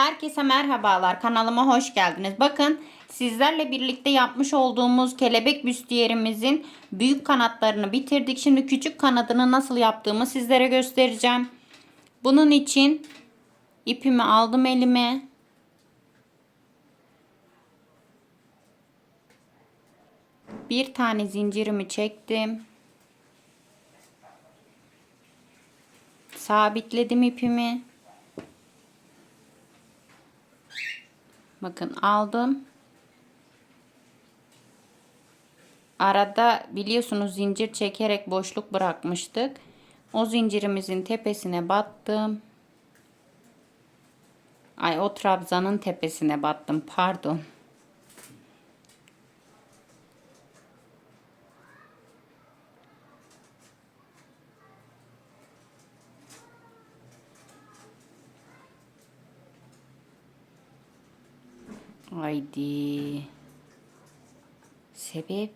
Herkese merhabalar. Kanalıma hoş geldiniz. Bakın sizlerle birlikte yapmış olduğumuz kelebek büstiyerimizin büyük kanatlarını bitirdik. Şimdi küçük kanadını nasıl yaptığımı sizlere göstereceğim. Bunun için ipimi aldım elime. Bir tane zincirimi çektim. Sabitledim ipimi. Bakın aldım. Arada biliyorsunuz zincir çekerek boşluk bırakmıştık. O zincirimizin tepesine battım. Ay o trabzanın tepesine battım pardon. Haydi. Sebep?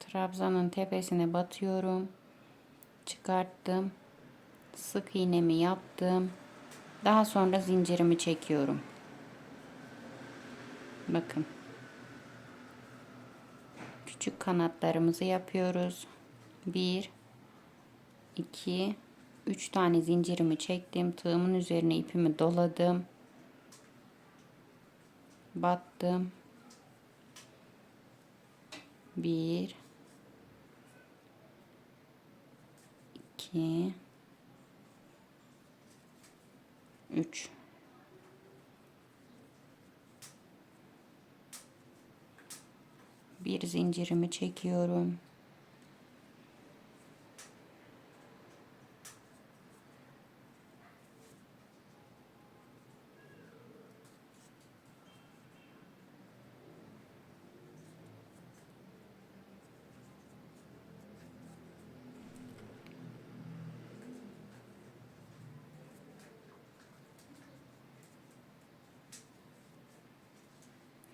Trabzanın tepesine batıyorum. Çıkarttım. Sık iğnemi yaptım. Daha sonra zincirimi çekiyorum. Bakın. Küçük kanatlarımızı yapıyoruz. Bir, 2 3 tane zincirimi çektim. Tığımın üzerine ipimi doladım. Battım. 1 2 3 bir zincirimi çekiyorum.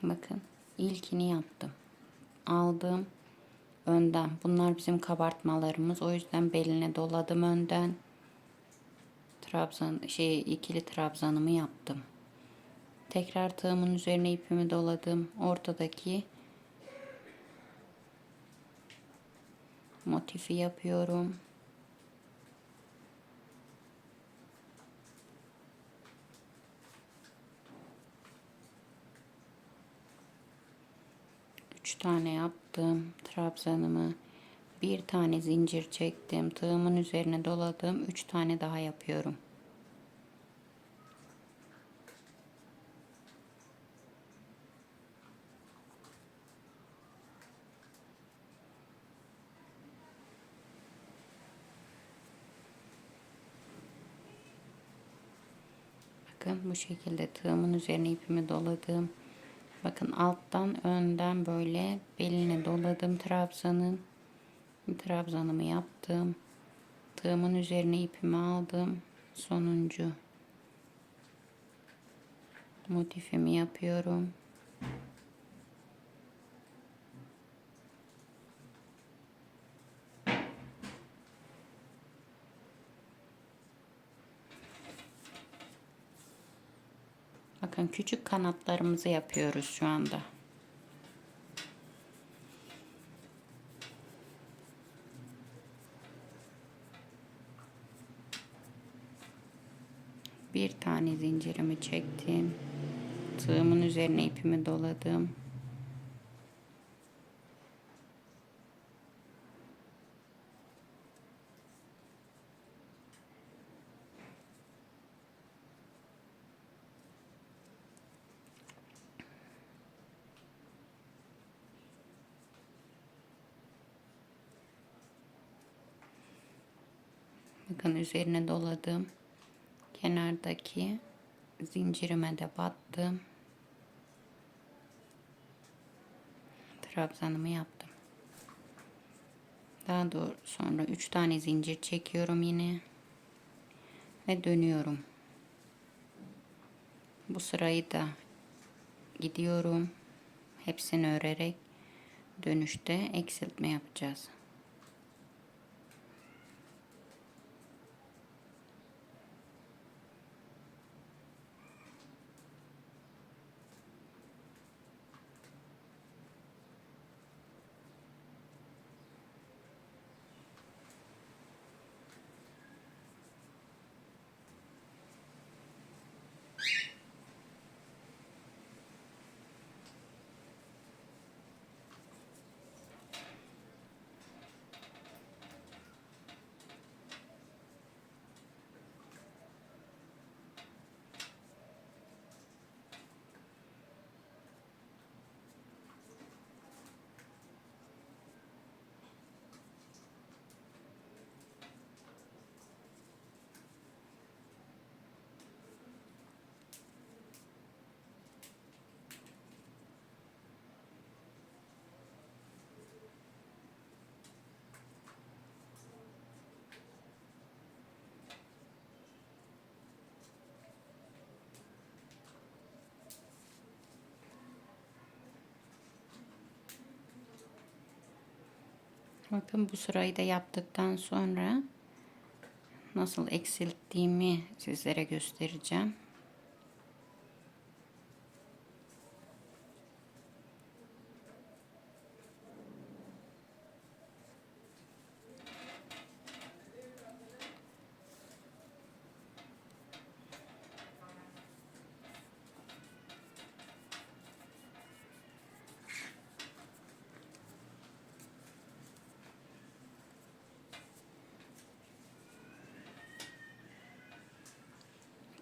Bakın ilkini yaptım. Aldım önden. Bunlar bizim kabartmalarımız. O yüzden beline doladım önden. Trabzan şey ikili trabzanımı yaptım. Tekrar tığımın üzerine ipimi doladım. Ortadaki motifi yapıyorum. Üç tane yaptım trabzanımı. Bir tane zincir çektim. Tığımın üzerine doladım. Üç tane daha yapıyorum. Bakın bu şekilde tığımın üzerine ipimi doladım. Bakın alttan önden böyle beline doladım trabzanın. Trabzanımı yaptım. Tığımın üzerine ipimi aldım. Sonuncu motifimi yapıyorum. Bakın küçük kanatlarımızı yapıyoruz şu anda. Bir tane zincirimi çektim. Tığımın üzerine ipimi doladım. Bakın üzerine doladım. Kenardaki zincirime de battım. Trabzanımı yaptım. Daha doğru sonra 3 tane zincir çekiyorum yine. Ve dönüyorum. Bu sırayı da gidiyorum. Hepsini örerek dönüşte eksiltme yapacağız. Bakın bu sırayı da yaptıktan sonra nasıl eksilttiğimi sizlere göstereceğim.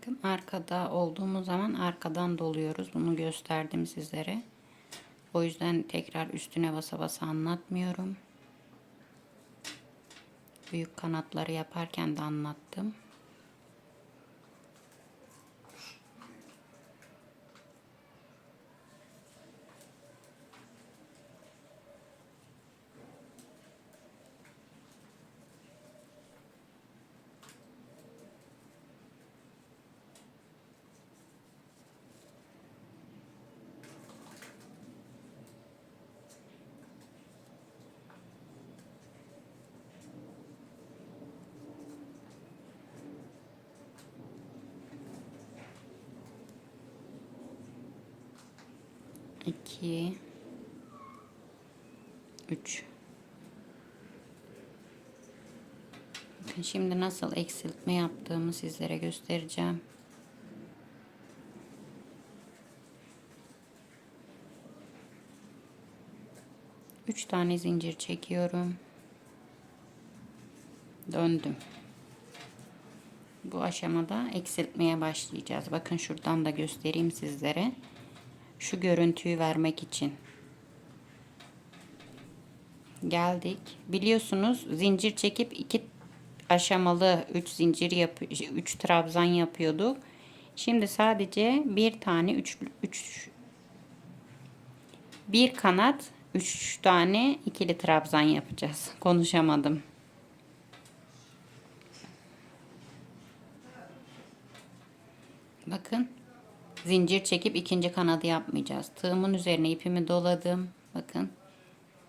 Bakın arkada olduğumuz zaman arkadan doluyoruz. Bunu gösterdim sizlere. O yüzden tekrar üstüne basa basa anlatmıyorum. Büyük kanatları yaparken de anlattım. İki, üç. Bakın şimdi nasıl eksiltme yaptığımı sizlere göstereceğim. Üç tane zincir çekiyorum. Döndüm. Bu aşamada eksiltmeye başlayacağız. Bakın şuradan da göstereyim sizlere şu görüntüyü vermek için geldik. Biliyorsunuz zincir çekip iki aşamalı 3 zincir yap 3 trabzan yapıyorduk. Şimdi sadece bir tane 3 3 bir kanat 3 tane ikili trabzan yapacağız. Konuşamadım. Bakın zincir çekip ikinci kanadı yapmayacağız. Tığımın üzerine ipimi doladım. Bakın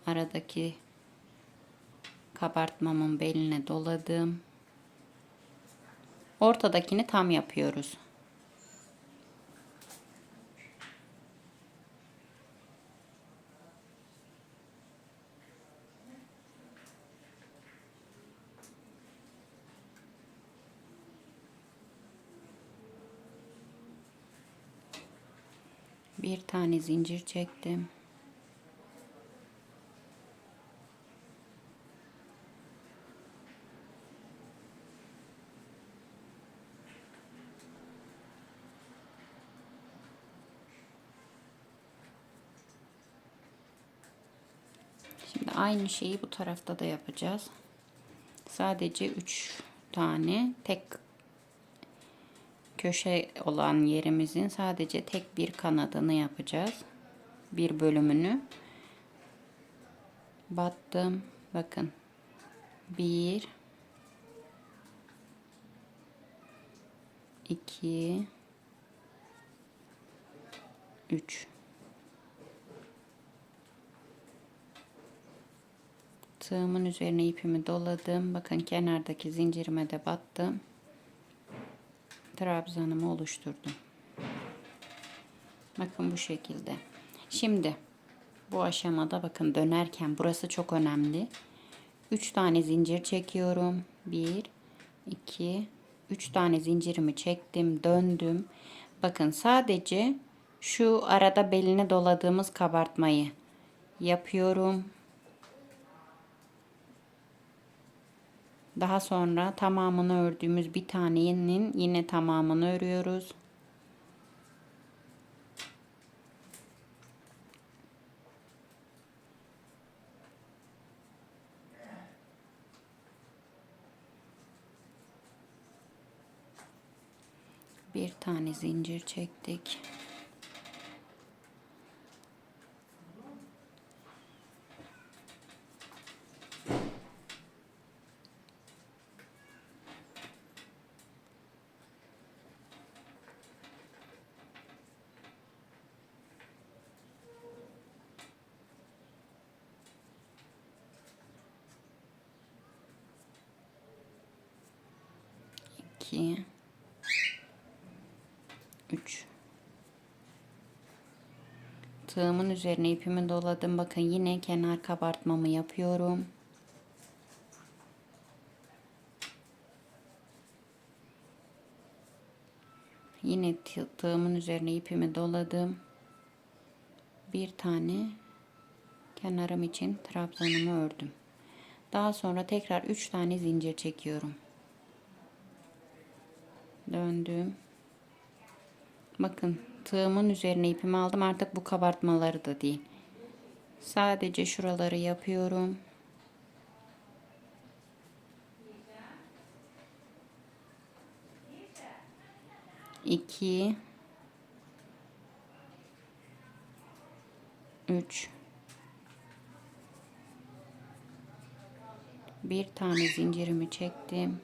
aradaki kabartmamın beline doladım. Ortadakini tam yapıyoruz. Bir tane zincir çektim. Şimdi aynı şeyi bu tarafta da yapacağız. Sadece 3 tane tek köşe olan yerimizin sadece tek bir kanadını yapacağız. Bir bölümünü. Battım. Bakın. Bir. iki, Üç. Tığımın üzerine ipimi doladım. Bakın kenardaki zincirime de battım trabzanımı oluşturdum. Bakın bu şekilde. Şimdi bu aşamada bakın dönerken burası çok önemli. 3 tane zincir çekiyorum. 1 2 3 tane zincirimi çektim, döndüm. Bakın sadece şu arada beline doladığımız kabartmayı yapıyorum. Daha sonra tamamını ördüğümüz bir tanenin yine tamamını örüyoruz. Bir tane zincir çektik. 2 3 Tığımın üzerine ipimi doladım. Bakın yine kenar kabartmamı yapıyorum. Yine tı- tığımın üzerine ipimi doladım. Bir tane kenarım için trabzanımı ördüm. Daha sonra tekrar 3 tane zincir çekiyorum. Döndüm. Bakın tığımın üzerine ipimi aldım. Artık bu kabartmaları da değil. Sadece şuraları yapıyorum. İki. Üç. Bir tane zincirimi çektim.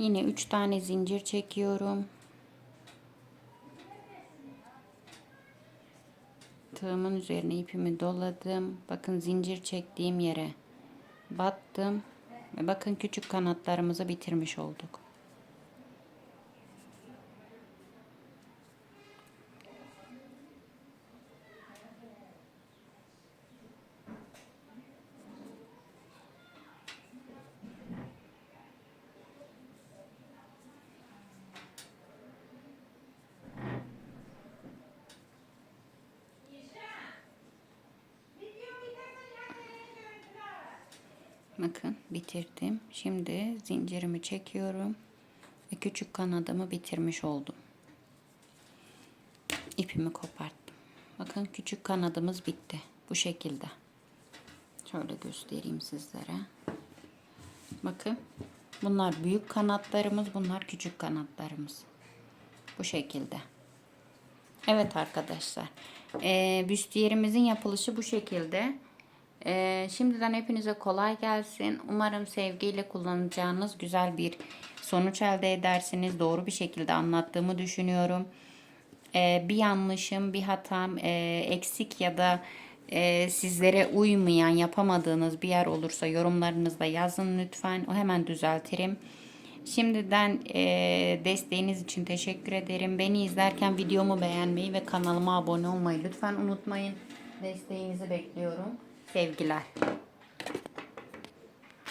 Yine 3 tane zincir çekiyorum. Tığımın üzerine ipimi doladım. Bakın zincir çektiğim yere battım. Ve bakın küçük kanatlarımızı bitirmiş olduk. Bakın bitirdim. Şimdi zincirimi çekiyorum. Ve küçük kanadımı bitirmiş oldum. İpimi koparttım. Bakın küçük kanadımız bitti. Bu şekilde. Şöyle göstereyim sizlere. Bakın. Bunlar büyük kanatlarımız. Bunlar küçük kanatlarımız. Bu şekilde. Evet arkadaşlar. Ee, büstiyerimizin yapılışı bu şekilde. Ee, şimdiden hepinize kolay gelsin. Umarım sevgiyle kullanacağınız güzel bir sonuç elde edersiniz. Doğru bir şekilde anlattığımı düşünüyorum. Ee, bir yanlışım, bir hatam, e, eksik ya da e, sizlere uymayan, yapamadığınız bir yer olursa yorumlarınızda yazın lütfen. O hemen düzeltirim. Şimdiden e, desteğiniz için teşekkür ederim. Beni izlerken videomu beğenmeyi ve kanalıma abone olmayı lütfen unutmayın. Desteğinizi bekliyorum. Sevgiler.